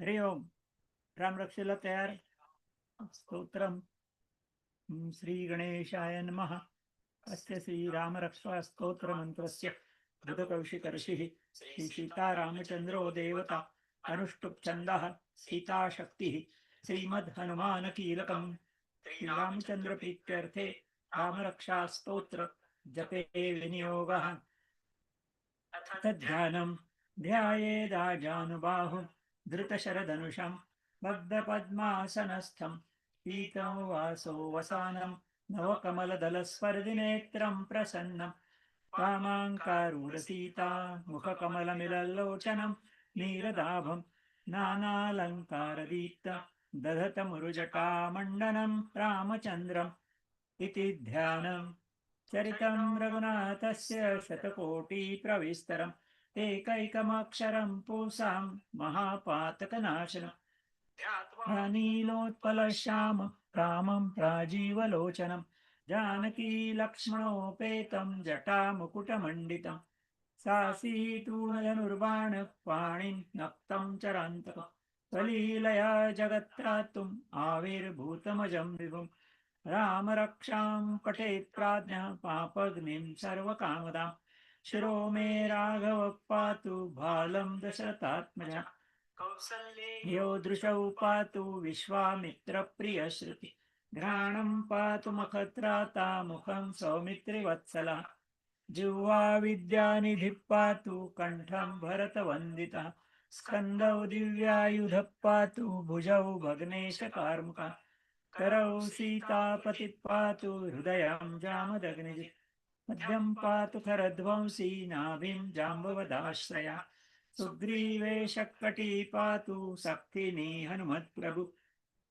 हरि ओम. रामरक्षेला तयार. स्तोत्रम. श्री गणेशाय नमः. अस्य श्रीरामरक्षा स्तोत्रमन्त्रस्य बुधकौशिकर्षिः श्री सीतारामचन्द्रो देवता. अनुष्टुप् छन्दः. सीताशक्तिः. श्रीमद्हनुमानकीलकम् श्रीरामचन्द्रप्रीत्यर्थे रामरक्षास्तोत्र जपे विनियोगः. तद्ध्यानं ध्यायेदाजानुबाहुं धृतशरधनुषं बद्धपद्मासनस्थं पीतं वासो वसानं नवकमलदलस्पर्धिनेत्रं प्रसन्नं कामाङ्कारूरसीता मुखकमलमिलल्लोचनं नीरदाभं नानालङ्कारदीप्त दधतमुरुजटामण्डनं रामचन्द्रम् इति ध्यानं। चरितं रघुनाथस्य शतकोटिप्रविस्तरम्। एकैकमक्षरम् एकैकमाक्षरं पूसां महापातकनाशनं। ध्यात्मनीलोत्पलश्याम रामं प्राजीवलोचनं। जानकीलक्ष्मणोपेतं जटामुकुटमण्डितं। सासीतॄणजयनुर्बाणपाणिं नक्तम् चरान्तकम् कलीलया जगत्रातुम् आविर्भूतमजम् विभुम्। रामरक्षाम् पठेत् प्राज्ञः पापग्निम् सर्वकामदाम्। शिरो मे राघव पातु बालं दशरथात्मजा। कौसल्यो दृशौ पातु विश्वामित्रप्रियश्रुति घ्राणं पातु मखत्राता मुखं सौमित्रिवत्सला। जिह्वा विद्यानिधिः पातु कण्ठं भरतवन्दितः। स्कन्दौ दिव्यायुधः पातु भुजौ भग्नेशकार्मुकः। करौ सीतापतिः पातु हृदयं जामदग्निजि मध्यं पातु खरध्वंसी नाभिं जाम्बवदाश्रया सुग्रीवेशकटी पातु सक्तिनी हनुमत्प्रभु।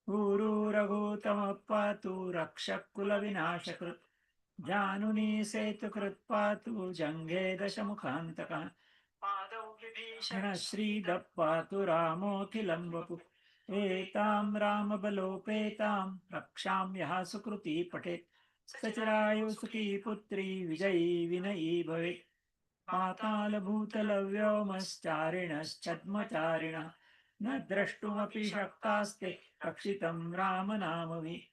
ऊरू रघुतमः पातु रक्षकुलविनाशकृत्। जानुनी सेतुकृत् पातु जङ्घे दशमुखान्तकः। पादौ विभीषणश्रीदः पातु रामोऽखिलं वपु एतां रामबलोपेतां रक्षां यः सुकृती पठेत् सचरायु सुखी पुत्री विजयी विनयी भवेत् पातालभूतलव्योमश्चारिणश्चद्मचारिणः। न द्रष्टुमपि शक्तास्ते रक्षितं रामनामवि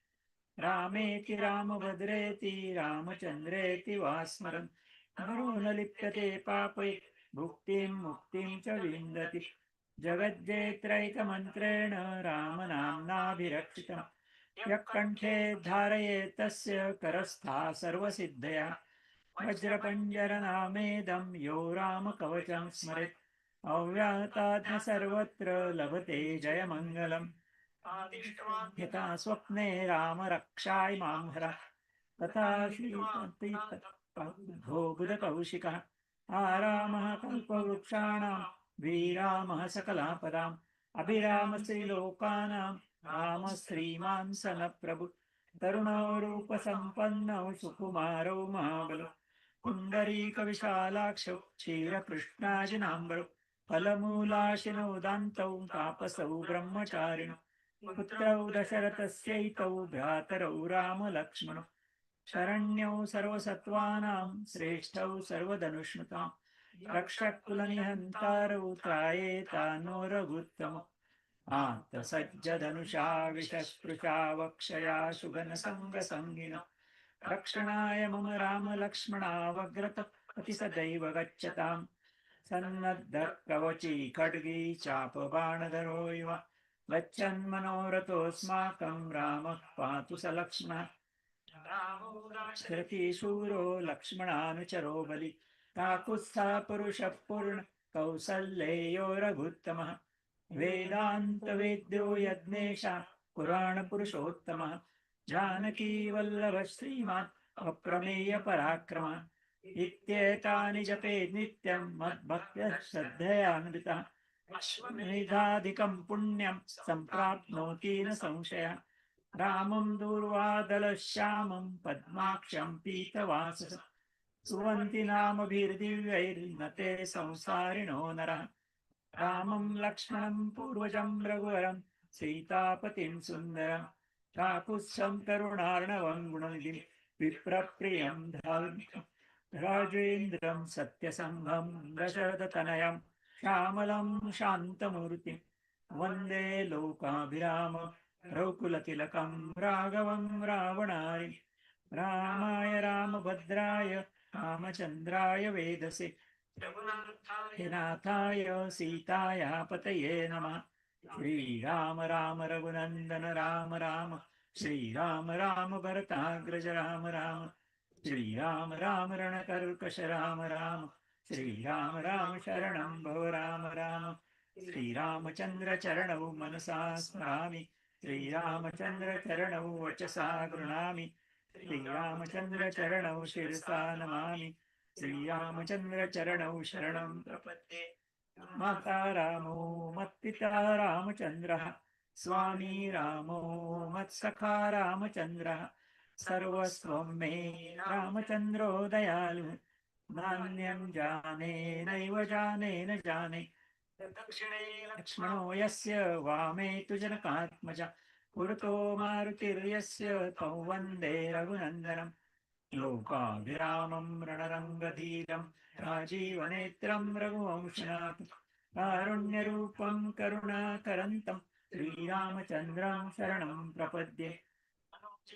रामेति रामभद्रेति रामचन्द्रेति वा स्मरन् नरो न लिप्यते पापै भुक्तिं मुक्तिं च विन्दति। जगज्जेत्रैकमन्त्रेण रामनाम्नाभिरक्षितम् यः धारये तस्य करस्था सर्वसिद्धया। वज्रपञ्जरनामेदं यो रामकवचं स्मरेत्। अव्याहतात्म सर्वत्र लभते जयमङ्गलम्। यथा स्वप्ने रामरक्षाय मां हर। तथा श्रीबुधकौशिकः आरामः कल्पवृक्षाणां वीरामः सकलापदाम्। రామ శ్రీమాన్ సన ప్రభు తరుణారూప సంపన్నౌ సుకుమారౌ మహాబలు. పుండరీక విశాలాక్ష క్షీర కృష్ణాజినాంబరు ఫలమూలాశినౌదాంతౌ తాపసౌ బ్రహ్మచారిణు. పుత్రౌ దశరథస్యైతౌ భ్రాతరౌ రామలక్ష్మణు. శరణ్యౌ సర్వసత్వానాం శ్రేష్టౌ సర్వధనుష్ణుతాం. రక్షకులనిహంతారౌ త్రాయేతానో రఘుత్తమ. रघुत्तमौ आन्तसज्जधनुषा विषस्पृशा वक्षया सुगनसङ्गसङ्गिन रक्षणाय मम रामलक्ष्मणावग्रत अति सदैव गच्छताम् सन्नद्धः कवची खड्गी चापबाणधरो इव। गच्छन्मनोरथोऽस्माकं रामः पातु स लक्ष्मणः श्रुतिशूरो लक्ष्मणानुचरो बलि। काकुत्सा पुरुषः पूर्ण कौसल्येयो रघुत्तमः वेदान्तवेद्यो यज्ञेशा पुराणपुरुषोत्तमः जानकी वल्लभ श्रीमान् अप्रमेय इत्येतानि जपे नित्यं मद्भक्त्यः श्रद्धयान्वितः अश्वमेधाधिकं पुण्यं सम्प्राप्नोति न संशयः रामं दूर्वादलश्यामं पद्माक्षं पीतवास सुवन्ति नामभिर्दिव्यैर्नते संसारिणो नरः। रामं लक्ष्मणं पूर्वजं रघुवरं सीतापतिं सुन्दरं चाकुत्सं तरुणार्णवं गुणनिधिं विप्रप्रियं धार्मिकं राजेन्द्रं सत्यसङ्घं दशरथतनयं श्यामलं शान्तमूर्तिं वन्दे लोकाभिराम रघुकुलतिलकं राघवं रावणारि रामाय रामभद्राय रामचन्द्राय वेदसे। नाथाय सीताय पतये नमः। श्रीराम राम रघुनन्दन राम राम। श्रीराम राम भरताग्रज राम राम। श्रीराम राम रणकर्कश राम राम। श्रीराम राम शरणं भव राम राम। श्रीरामचन्द्र चरणौ मनसा स्मरामि। श्रीरामचन्द्र चरणौ वचसा गृह्णामि श्रीरामचन्द्र चरणौ शिरसा नमामि। श्रीरामचन्द्र चरण शरणं प्रपद्ये। माता रामो मत्पिता रामचंद्र स्वामी रामो मत्सखा रामचन्द्रः सर्वस्वं मे रामचन्द्रो दयालु नान्यं जाने नैव जाने न जाने। दक्षिणे लक्ष्मणो यस्य वामे तु जनकात्मज। पुरतो मारुतिर्यस्य तौ वन्दे रघुनन्दनम्। लोकाभिरामम् रणरङ्गधीरं राजीवनेत्रं रघुवंशात् कारुण्यरूपम् करुणाकरन्तं श्रीरामचन्द्रम् शरणं प्रपद्ये।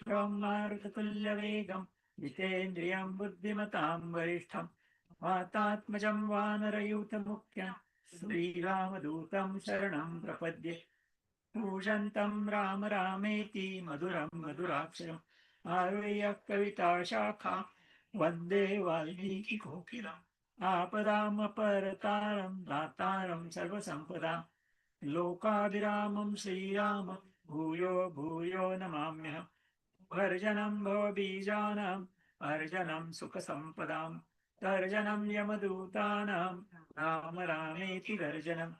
मारुततुल्यवेगम् जितेन्द्रियं बुद्धिमतां वरिष्ठम् वातात्मजं वानरयूथमुख्यं श्रीरामदूतम् शरणं प्रपद्ये। पूजन्तं राम रामेति मधुरं मधुराक्षरम् आर्य कविता शाखा वन्दे आपदाम परतारं दातारं सर्वसम्पदां। लोकाभिरामं श्रीरामं भूयो भूयो नमाम्यहम् भर्जनं भवबीजानाम् अर्जनं सुखसम्पदां। तर्जनं यमदूतानां राम रामेति गर्जनं।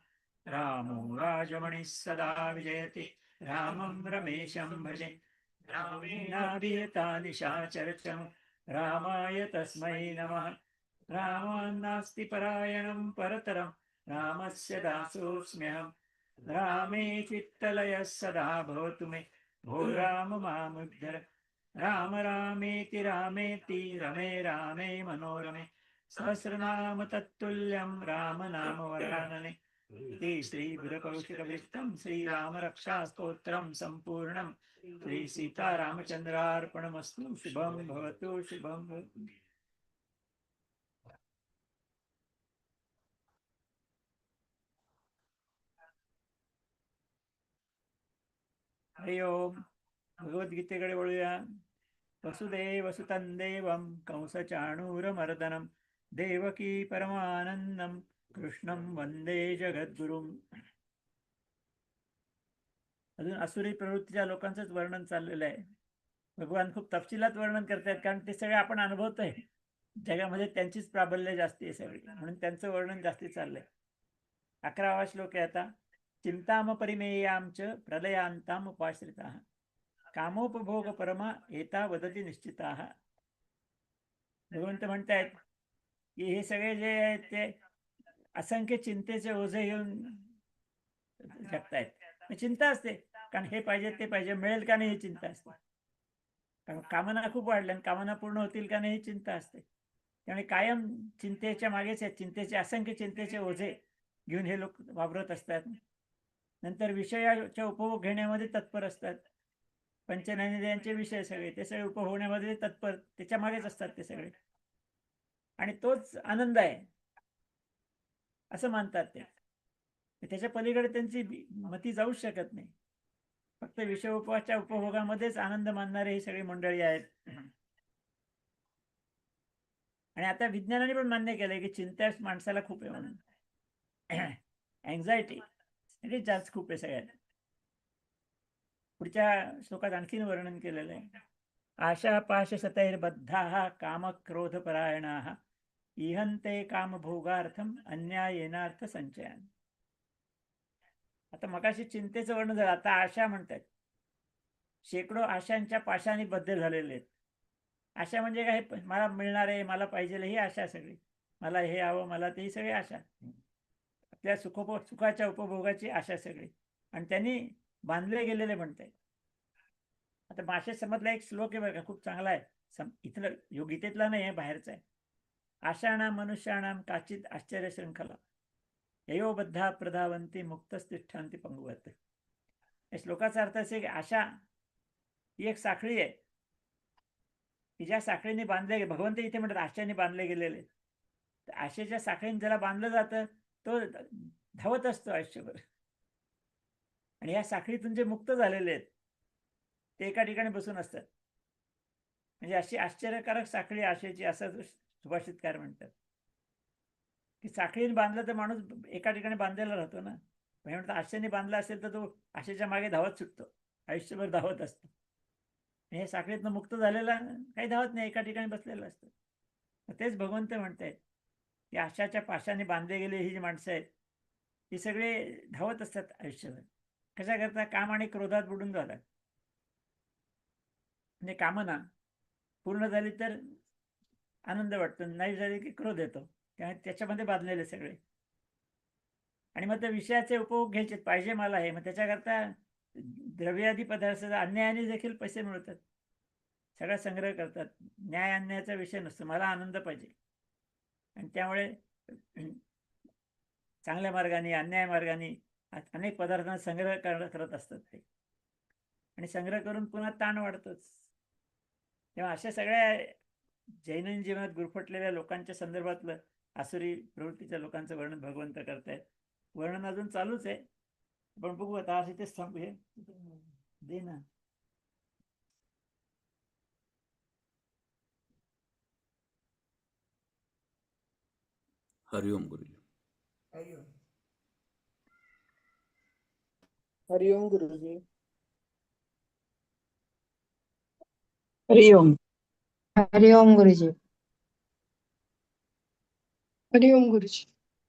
रामो राजमणिः सदा विजयति रामं रमेशं भजे। रामेणाभियतानिशाचरचम् रामाय तस्मै नमः। रामान्नास्ति परायणं परतरं। रामस्य दासोऽस्म्यहम् रामे चित्तलयः सदा भवतु मे। भो राम मामुद्धर राम रामेति रामेति रमे रामे मनोरमे। सहस्रनाम तत्तुल्यं राम नाम वरानने। इति श्रीगुरुकौशिकविष्टं श्रीरामरक्षास्तोत्रं सम्पूर्णं। श्रीसीतारामचन्द्रार्पणमस्तु शुभं भवतु शुभं भवतु। हरि ओम। भगवद्गीतेकडे वळूया। वसुदेव सुतं देवं कंसचाणूरमर्दनं देवकी परमानन्दं कृष्णं वंदे जगद्गुरुम अजून असुरी प्रवृत्तीच्या लोकांचंच वर्णन चाललेलं आहे. भगवान खूप तपशिलात वर्णन करतायत कारण ते सगळे आपण अनुभवतोय. जगामध्ये त्यांचीच प्राबल्य जास्ती आहे सगळी म्हणून त्यांचं वर्णन जास्ती चाललंय. अकरावा श्लोक आहे आता. चिंताम परिमेयांच प्रलयांताम उपाश्रिता. कामोपभोग परमा येता वदती निश्चिता. भगवंत म्हणतायत की हे सगळे जे आहेत ते असंख्य चिंतेचे ओझे घेऊन जगतायत. चिंता असते. कारण हे पाहिजे ते पाहिजे मिळेल का नाही ही चिंता असते. कारण कामना खूप वाढल्या कामना पूर्ण होतील का नाही ही चिंता असते. त्यामुळे कायम चिंतेच्या मागेच आहेत. चिंतेचे असंख्य चिंतेचे ओझे घेऊन हे लोक वापरत असतात. नंतर विषयाच्या उपभोग घेण्यामध्ये तत्पर असतात. पंचनैनद्यांचे विषय सगळे ते सगळे उपभोगण्यामध्ये तत्पर त्याच्या मागेच असतात ते सगळे. आणि तोच आनंद आहे. असं मानतात ते. त्याच्या पलीकडे त्यांची मती जाऊच शकत नाही. फक्त विषय उपवासच्या उपभोगामध्येच आनंद मानणारे ही सगळी मंडळी आहेत. आणि आता विज्ञानाने पण मान्य केलंय की चिंता माणसाला खूप आहे म्हणून. अँझायटी हे जास्त खूप आहे सगळ्यात. पुढच्या श्लोकात आणखीन वर्णन केलेलं आहे. आशा पाश सतैर्बद्धा काम क्रोध परायणा इहंते काम भोगार्थम अन्यायेनार्थ संचयन आता मगाशी चिंतेचं वर्णन झालं आता आशा म्हणतात. शेकडो आशांच्या पाशाने बद्ध झालेले आहेत. आशा म्हणजे काय? मला मिळणार आहे मला पाहिजे ही आशा सगळी. मला हे हवं मला ते सगळी आशा. आपल्या सुखोप सुखाच्या उपभोगाची आशा सगळी. आणि त्यांनी बांधले गेलेले म्हणताय आता माशे समजला एक श्लोक आहे बघा का खूप चांगला आहे. सम इथलं योगितेतला नाही आहे बाहेरचा आहे. आशाणाम मनुष्याणाम काचित आश्चर्य श्रृंखला ययोबद्धा प्रधावंती मुक्तस्तिष्ठांती पंगुवत. या श्लोकाचा अर्थ असे की आशा ही एक साखळी आहे. की ज्या साखळीने बांधले गेले भगवंत इथे म्हणतात आशाने बांधले गेलेले. तर आशेच्या साखळीने ज्याला बांधलं जातं तो धावत असतो आयुष्यभर. आणि या साखळीतून जे मुक्त झालेले आहेत ते एका ठिकाणी बसून असतात. म्हणजे अशी आश्चर्यकारक साखळी आशेची असं सुभाषितकार म्हणतात. की साखळीने बांधलं तर माणूस एका ठिकाणी बांधलेला राहतो ना. म्हणजे म्हणतात आशेने बांधला असेल तर तो आशेच्या मागे धावत सुटतो. आयुष्यभर धावत असतो. हे साखळीतनं मुक्त झालेला काही धावत नाही एका ठिकाणी बसलेलं असतं. तेच भगवंत म्हणतायत की आशाच्या पाशाने बांधले गेले ही जी माणसं आहेत ही सगळे धावत असतात आयुष्यभर. कशा करता? काम आणि क्रोधात बुडून जातात. म्हणजे कामना पूर्ण झाली तर आनंद वाटतो नाही झाले की क्रोध येतो. त्यामुळे त्याच्यामध्ये बांधलेले सगळे. आणि मग त्या विषयाचे उपभोग घ्यायचे पाहिजे मला हे. मग त्याच्याकरता द्रव्यादी पदार्थ अन्यायाने देखील पैसे मिळतात सगळा संग्रह करतात. न्याय अन्यायाचा विषय नसतो. मला आनंद पाहिजे. आणि त्यामुळे चांगल्या मार्गाने अन्याय मार्गाने अनेक पदार्थांचा संग्रह कर करत असतात ते. आणि संग्रह करून पुन्हा ताण वाढतोच. तेव्हा अशा सगळ्या जैन जीवनात गुरफटलेल्या लोकांच्या संदर्भातलं आसुरी प्रवृत्तीच्या लोकांचं वर्णन भगवंत करतायत. वर्णन अजून चालूच आहे. पण बघू आता आज इथेच थांबूया दे ना. हरिओम गुरुजी. हरिओम गुरुजी. हरिओम. हरिओम गुरुजी हरिओम गुरुजी